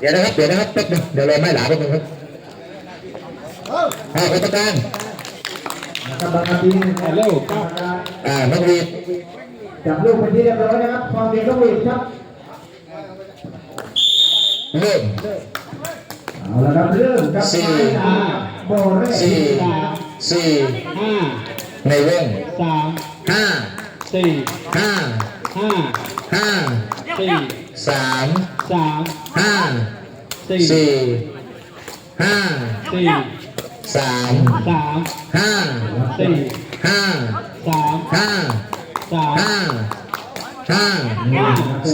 เดี๋ยวนะครับ เดี๋ยวนะครับแป๊บนึงเดี๋ยวรอไม่หลาแป๊บนึงครับอ่ากรรมการกรรมการทีมแอนโลกรรมการอ่านักเรียนจับลูกเป็นที่เรียบร้อยนะครับความเรียนต้องวิ่งครับเริ่มเอาละครับเริ่มครับสี่อ่าโบเร่สี่สี่ห้าในวงสามห้าสี่ห้าห้าห้าสี่สาม สามห้าสี่สี่ห้าสี่สามสามห้าสี่ห้าสามห้าสามห้าห้า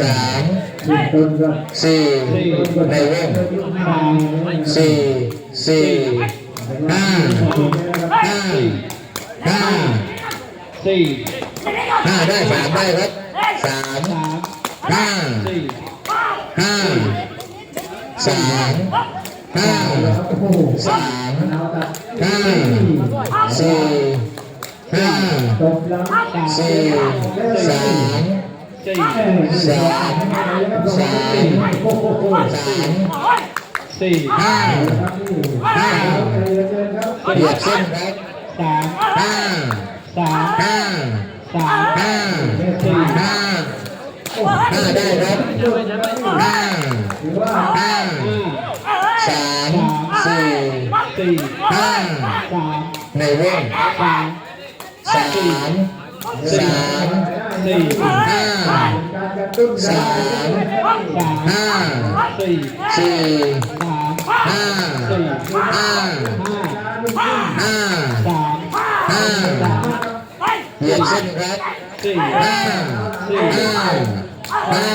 สามสี่ต้นครับสี่ในวงสามสี่สี่ห้าห้าห้าสี่ห้าได้สามได้ครับสามสามห้าสี่ ห้าสามห้าโอ้โหสามเอาตัดห้าสี่ห้าจบแล้วสี่สามสี่สามสามโอ้โหสามสี่ห้าครับนี่ห้าเจริญครับเหยียบเส้นครับสามห้าสามห้าสามห้าสี่ห้า ห้าได้ครับห้าถือว่าห้าห้าสามสี่สี่ห้าสามในวงสามสามสามสี่ห้าการกระตุ้นสามสามห้าสี่สี่สามห้าสี่ห้าห้า ห้าสามห้าสามเหยียบเส้นครับสี่ห้าห้าห้า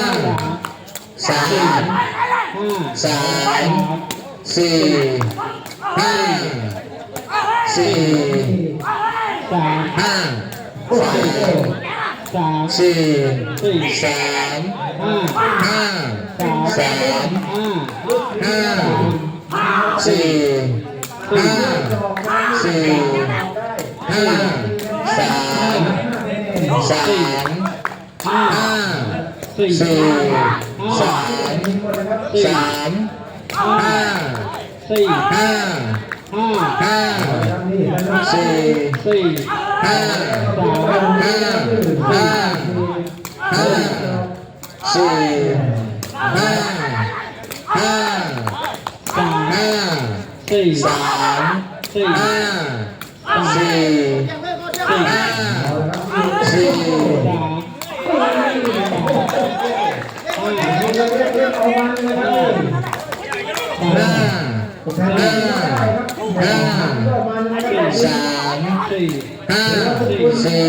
สามสามสี่ห้าสี่สามห้าสามสี่สามห้าห้าสามสามห้าห้าสี่ห้าสี่ห้า สามสามห้าสี่สามสามห้าสี่ห้าห้าสี่สี่ห้าสามห้าห้าห้าสี่ห้าห้าสามห้าสี่สามห้าสี่ ห้าสี่สามห้าห้าห้าห้าสามสี่ห้าสี่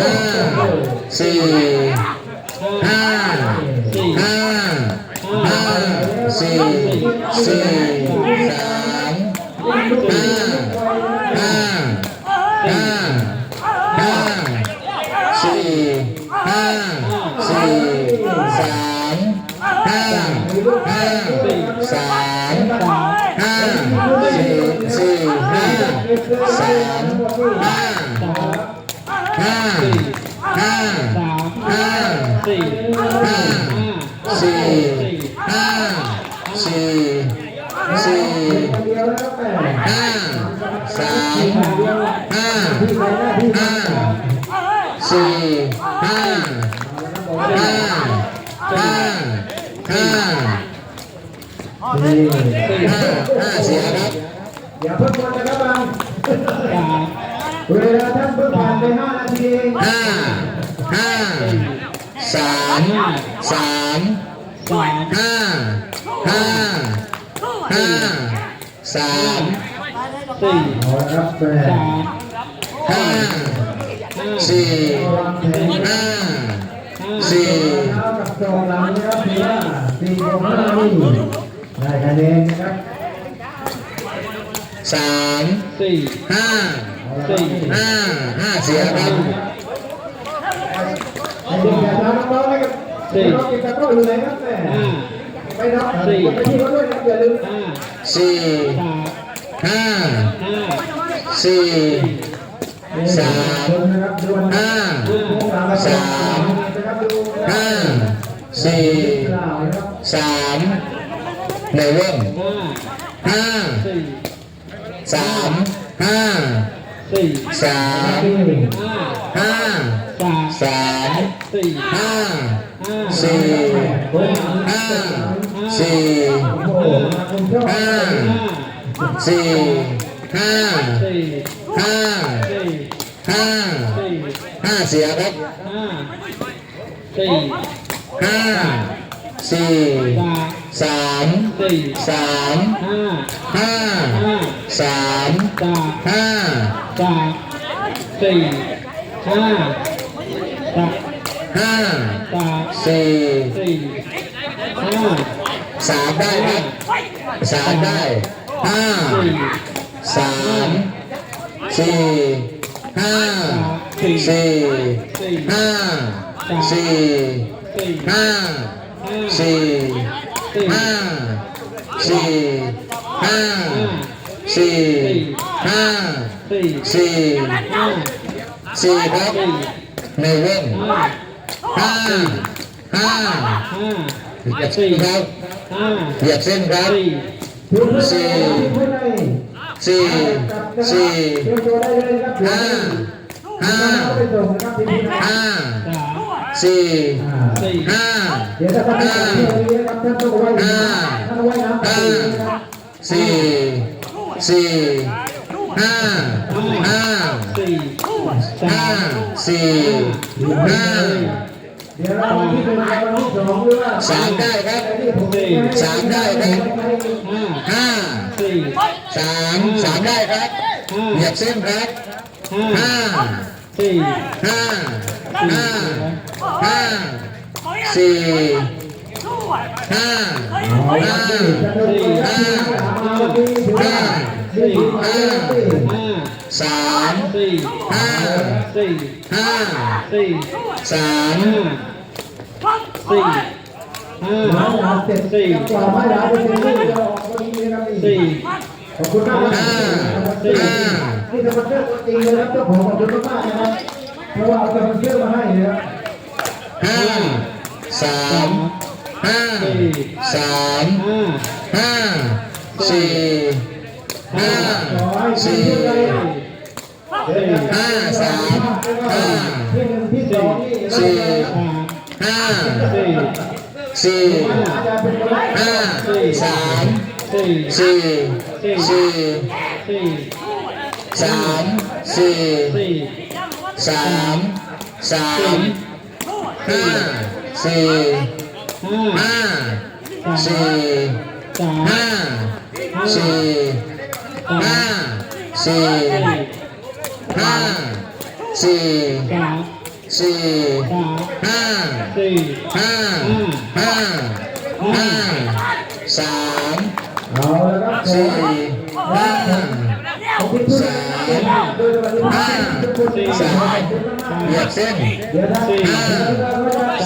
ห้าสี่ห้าห้าห้าสี่สี่ สามห้าสี่สี่ห้าสามห้าห้าห้าสามห้าสี่ห้าห้าสี่สี่ห้าสี่สี่ห้าสามห้าห้าสี่ห้าห้าห้าห้า นี่ห้าห้าเสียครับอย่าเพิ่งหมดนะครับบางเวลาท่านเพิ่งผ่านไป5นาทีห้าห้าสามสามห้าห้าห้าสามสี่ครับแม่สามห้าสี่ห้าสี่แล้วกับจองหลังนะครับสี่ห้าสี่ ได้คะแนนนะครับสามสี่ห้าสี่ห้าห้าเสียครับให้เด็กอย่าทำน้องๆให้กับน้องๆกินตะกร้ออยู่ไหนครับแม่ห้าไปน้องไปที่เขาด้วยนะอย่าลืมห้าสี่สามห้าห้าสี่สามนะครับดูนะห้าสามนะครับดูนะห้าสี่ครับสาม ในเรื่องห้าห้าสี่สามห้าสี่สามห้าห้าสามสามสี่ห้าห้าสี่โอ้ยห้าสี่โอ้โหมาคุณชอบห้าห้าสี่ห้าสี่ห้าสี่ห้าสี่ห้าเสียครับห้าสี่ห้าสี่ สามสามสี่สามห้าห้าห้าสามสามห้าสามสี่ห้าสามห้าสามสี่สี่ห้าสามได้ครับสามได้ห้าสี่สามสี่ห้าสี่ห้าสี่สี่ห้าห้าสี่สี่ ห้าสี่ห้าสี่ห้าสี่สี่ห้าสี่ครับในเรื่องห้าห้าห้าเหยียบเส้นครับห้าเหยียบเส้นครับสี่สี่สี่ห้า ห้าห้าสี่ห้าเดี๋ยวถ้าท่านไม่จับที่ตรงนี้าห้าสี่สี่ห้าห้าห้าสี่ห้าสามได้ครับสามได้ครับห้าห้าสามสามได้ครับเหยียบเส้นครับ ห้า ห้า สี่ ห้าห้าห้าสี่ห้า เอาละ ห้า สิจะเดินไปครับมาวันที่ถือว่าสี่ห้า ห้า สาม สี่ ห้า สี่ ห้า สี่ สาม ห้าสี่ห้า หมาหลาเสร็จสี่กว่าไม่หลาจะเป็ นี่จะมาเชื่อตัวจริงเลยครับเจ้าของขอบคุณมากๆนะครับเพราะว่าเราจะมาเชื่อมาให้นะครับห้าสามห้าสามห้าสี่ห้าสี่ห้าสามห้าสี่ห้าสี่ห้าสามสี่สี่ สามสี่สี่สามสามห้าสี่ห้าห้าสี่สามห้าสี่ห้าสี่ห้าสี่สี่ห้าสี่ห้าห้าห้าสามสี่ สวัสดีทุกท่านทุกคนที่ สาม ขอบคุณมาก เหยียบเส้น เดี๋ยวถ้า ห้า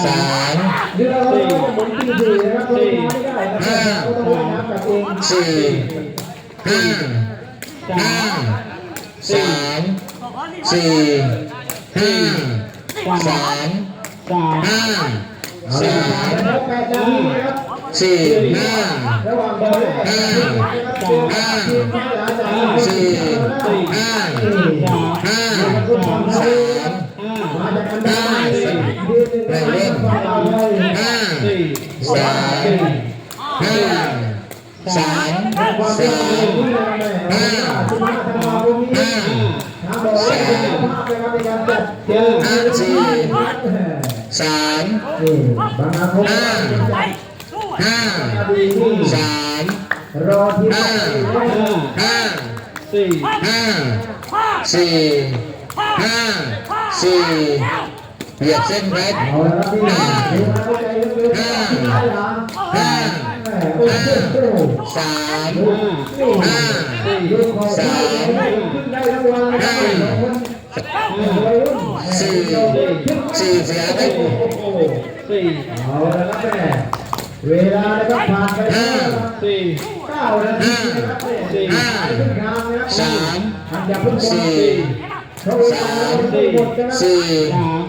สาม เดี๋ยวเราต้องหมุนที่สี่นะครับเราไม่ได้นะครับเราต้องว่ายน้ำกับเอง สี่ห้าห้าสามสี่ห้าสาม สาม ห้า เอาละ สา ครับ ม แล้วแปดนาทีนะครับสี่ห้าหว่างบอลแรกนะครับทีมมาหลาสี่ห้าสามห้าสามสามห้ามาจากกันได้ทีมหนึ่งนะครับเราเลยห้าสี่สามห้าสามสาเป็นมผู้นำเลยห้าสิบห้าธันวามห้าทางบอกว่าเป็นภาพนะครับในการจัดเจอห้าสี่สามนี่บางอาคมห้า ห้าสามรอทีมห้าห้าห้าสี่ห้าสี่ห้าสี่เหยียบเส้นครับเอาละครับพี่ดูมาเข้าห้าห้าห้าสามห้าดูของสามขึ้าสี่สี่เสียครับสี่เอาละครับแม่ เวลานะครับผ่านไปแล้วนะครับสี่เก้านาทีนะครับสี่ห้าขึ้นทางนะครับสามสี่สี่เพราะเวลาเราไม่หมดนะครับสี่สาม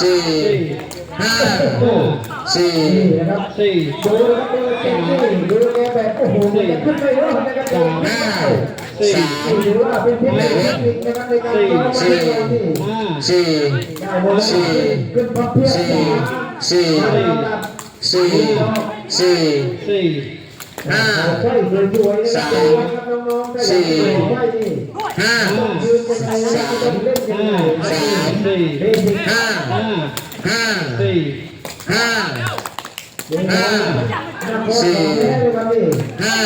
สี่สี่ห้าโอ้สี่นี่นะครับสี่ดูนะครับดูเก่งนี่ดูแกแบบโอ้โหจะขึ้นไปรอดนะครับห้าสามถือว่าเป็นเพียงเทคนิคนะครับในการซ้อมมาในวันนี้ห้าสี่ได้บอลขึ้นพับเพียบสี่สี่สี่สี่ สี่สี่สี่ห้าใช่สวยๆนะครับน้องๆได้ใช่นี่ห้ายืนเป็นไงนะต้องเล่นยังไงห้าสี่เบสิกห้าห้าห้าสี่ห้าห้าสี่ครับนี่ห้า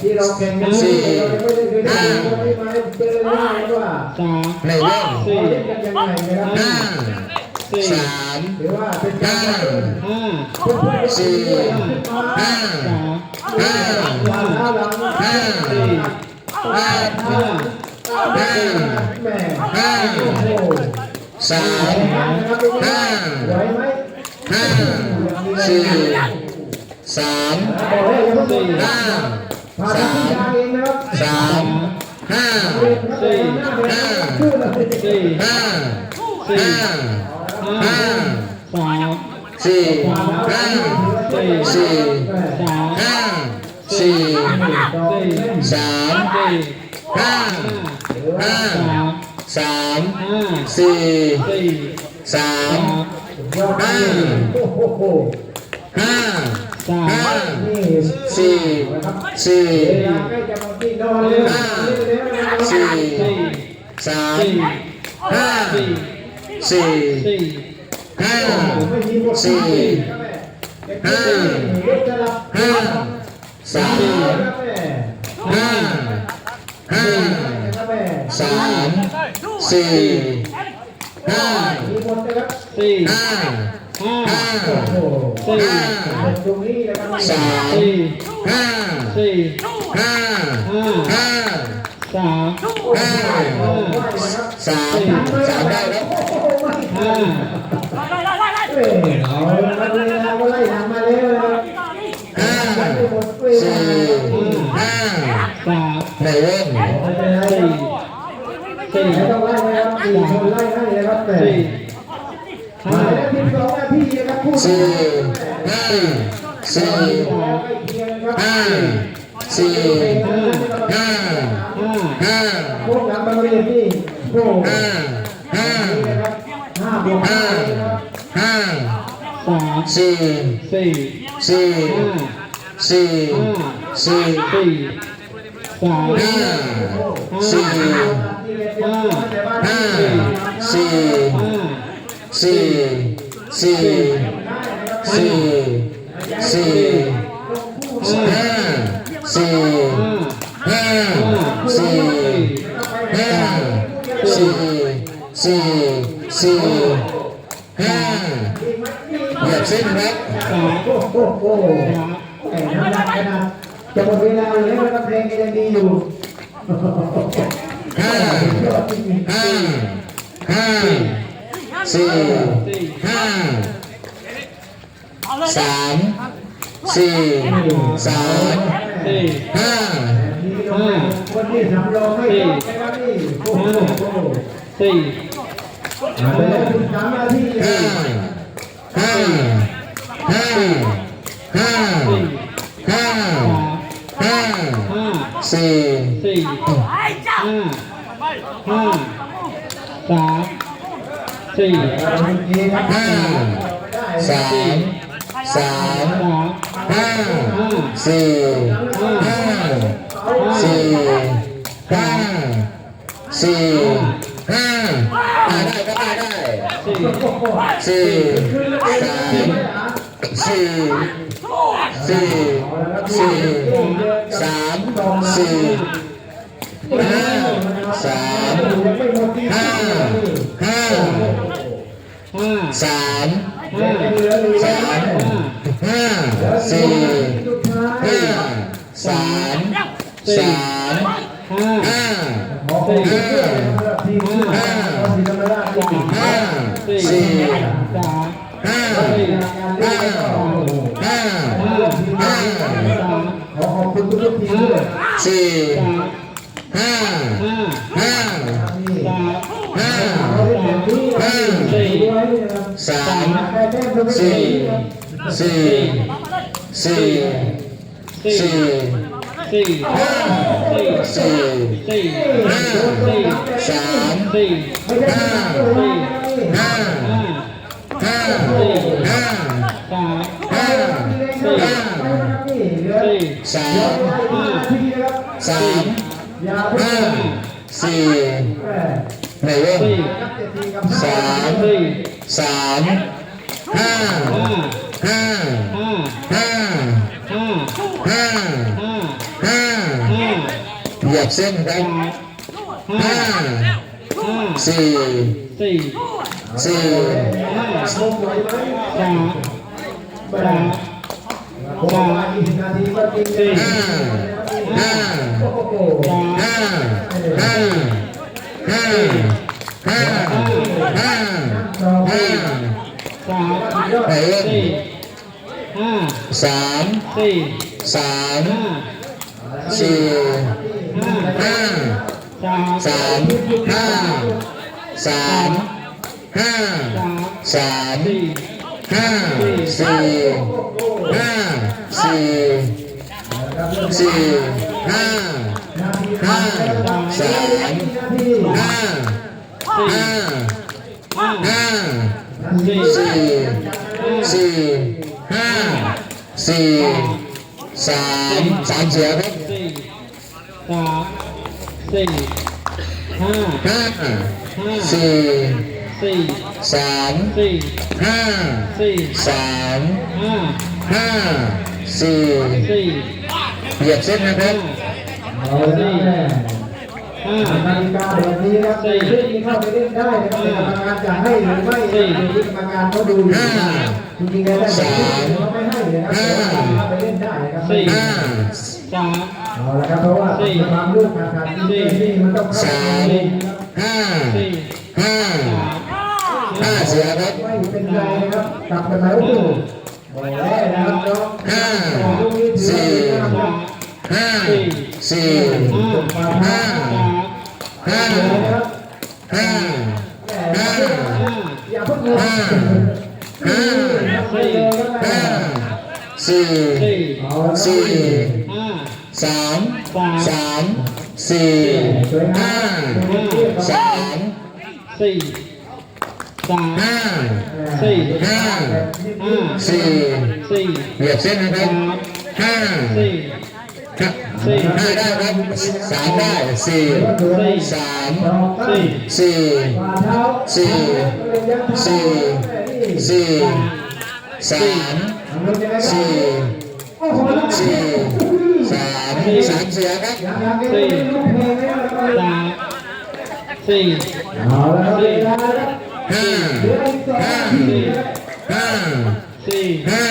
ที่เราแข่งกันสี่เราไม่ได้เคยได้เราไม่มาเจอหน้าว่าสามในเล่นเราเล่นกันยังไงนะครับห้า สี่ สาม หรือว่าเป็นการ ห้า ห้า สี่ห้า สาม ห้า มาหน้าหลัง ห้า สี่ ห้า ห้า ห้า แม่ ห้า โอ้โห สาม นะครับ ห้า ไหวไหม ห้าสี่สาม บอกเลยยังไม่ ห้า พาที่ทางเองนะครับ สามห้า สี่ห้าชื่อเลย สี่ ห้า สี่ ห้า ห้าห้าสามสี่ห้าสี่สามห้าสี่สี่สามสี่ห้าห้าสามสามห้าสี่สี่สามสามห้าโอ้โหห้าสามห้านี่สี่สี่เวลาใกล้จะมาที่นอนเลยสี่สี่สามสี่ห้า สี่สี่สี่ห้าไม่มีบทสี่ห้าห้าสามห้าห้าสามสี่ห้ามีหมดนะครับสี่ห้าห้าห้าโอ้โหสี่ห้าตรงนี้นะครับสามสี่ห้าสี่ห้าห้าสามห้าสามสามได้แล้ว ห้าเอาละเวลาไล่ทำมาแล้วห้าไม่หมดเวสี่ห้าสามในเล่นไม่เป็นไรสี่ไม่ต้องไล่นะครับสี่คนไล่ให้นะครับแต่สี่มาห้าแล้วทีมสองนาทีนะครับคู่สี่ห้าสี่ใกล้เคียงนะครับห้าสี่ห้าห้าพวกหลังบางเรียนนี่โอ้ห้าห้านะครับ ห้าห้าสามสี่สี่สี่ห้าสี่ห้าสี่สี่สามห้าสี่ห้าสี่สี่สี่สี่สี่ห้าสี่ห้าสี่ห้าสี่สี่สี่ห้าเหยียบเส้นครับ สาม โอ้ โหโอ้โหแต่น้ำหนักขนาดจะหมดเวลาแล้วนะครับเพลงก็ยังดีอยู่ห้าห้าห้าสี่ห้าสามสี่สามสี่ห้าคนที่สำรองไม่ยอมนะครับนี่โอ้โหสี่ห้าห้าห้า ห้าห้าห้าห้าสี่สี่ห้าห้าสามสี่ห้าสามสามห้าสี่ห้าสี่ห้าสี่ห้าได้ได้ก็ได้ได้สี่สี่สามสี่ สี่สี่สามสี่ห้าสามห้าห้าสามห้าสามห้าสี่สายห้าสามสามห้าห้าขอขอบคุณด้วยนะครับทีมที่ห้าทีมธรรมราชที่ห้าสี่ ขอขอบคุณทุกทีมด้วยสี่ห้าห้าห้าห้าสามสี่สี่สี่สี่สี่ห้าสี่ห้าสามห้าห้า ห้าห้าสามห้าห้าสามสามห้าสี่ในาห้าห้าห้าห้าห้าเหยีเส้นครับห้า สี่สี่สี่ห้าคงไหวไหมสามไม่ได้ผมว่าอีกนาทีก็จริงเลยห้าห้าโอ้โหสามห้าห้าห้าห้าห้าห้าสามไหนเว้ยสี่ห้าสามสี่สามห้าสี่ห้า สามห้าสามห้าสามห้าสี่ห้าสี่สี่ห้าห้าสามห้าห้าห้าห้าสี่สี่สี่ห้าสี่สามสามเสียครับ สี่ห้าห้าห้าสี่สี่สามสี่ห้าสี่สามห้าห้าสี่สี่เหยียบเส้นนะครับเอาละห้านาฬิกาแบบนี้ครับเล่นเข้าไปเล่นได้นะครับแต่กรรมการจะให้หรือไม่อยู่ที่กรรมการเขาดูอยู่จริงๆแล้วได้เขาไม่ให้นะครับ ไปเล่นได้นะครับห้าสามเอาละครับเพราะว่าความลูกขาดขาดนี่มันต้องเข้าสาไปมห้าสี่ห้าสามห้าเสียครับไม่เป็นไรนะครับกลับกันไหมโอ้โหบอกแล้วนะครับน้องห้าลูกนี้ถือสี่ว่าเป็นสามห้าสี่ห้าห้าห้าห้าอย่าเพิ่งงงห้าห้าสี่ห้าสี่ สี่สี่ห้าสามสามสี่ห้าสามสี่สามห้าสี่ห้าห้าสี่สี่เหยียบเส้นนะครับสามห้าสี่ห้าห้าได้ครับสามได้สี่สามสี่สี่ฝ่าเท้าสี่สี่สี่สามสี่โอ้โห สี่สามสามเสียครับสี่สามสี่สี่ห้าห้าห้าสี่ห้า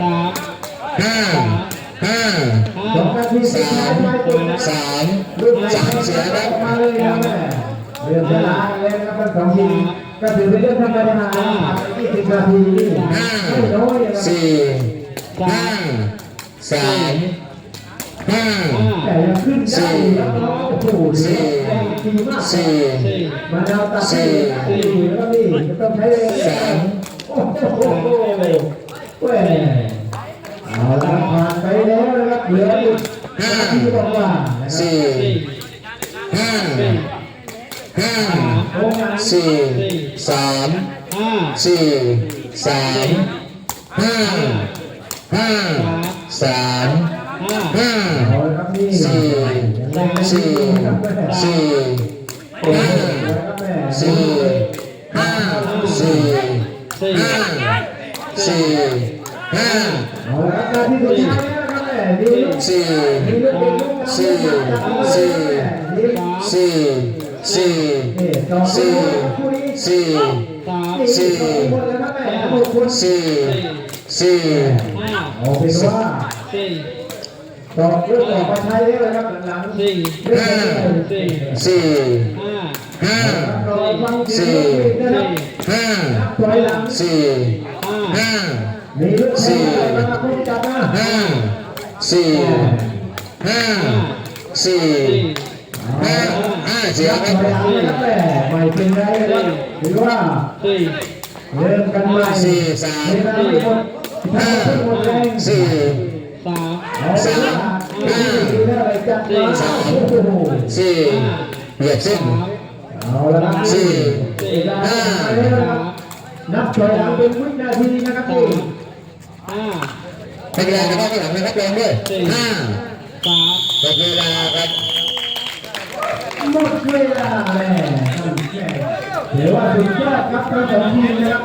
สามห้าห้าสามสามสามเสียครับเรื่องเวลาเล่นะครับสองทีก็ถือเป็นเรื่องธรรมดาที่สิบนาทีสี่ห้า สามห้าแต่ยังขึ้นได้แล้วเนาะโอ้โหสี่แรงดีมากสี่สี่มันเอาตัดสี่สี่แล้วก็นี่ต้องใช้สามโอ้โหเว้ยเอาละผ่านไปแล้วนะครับเหลืออีกนาที่บสี่สี่ห้าสี่ห้าโอ้าสี่สามห้าสี่สามห้าห้า สามห้าสี่สี่สี่ห้าสี่ห้าสี่สี่ห้าสี่ห้าเอาละครับนาทีสุดท้ายแล้วนะครับแม่ดีลูกสี่สี่สี่สี่สี่นี่สี่สี่ สี่เอาเป็นว่าสี่ตอบเรื่อตอบมาใช้ได้เลยครับหลังสี่ห้าสี่ห้าสี่ห้าสี่ห้าสี่ห้าสี่ห้าสี่ห้าห้าเสียงครับไม่เป็นไรครับหรือว่าเริ่มกันใหม่สี่สาม เวลาไม่หมดห้าทั้งหมดแรงสี่สามเอาละดูได้อะไรจัดมาโอ้โหสี่เหยียบเส้นสามเอาละครับสี่เวลาไปแล้วนะครับนับถอยหลังเป็นวินาทีนะครับพี่ห้าเป็นเวลานะครับข้างหลังนะครับลงด้วยห้าสามเป็นเวลาครับหมดเวลาแล้วถือว่าสุดยอดครับทั้งสองทีมนะครับ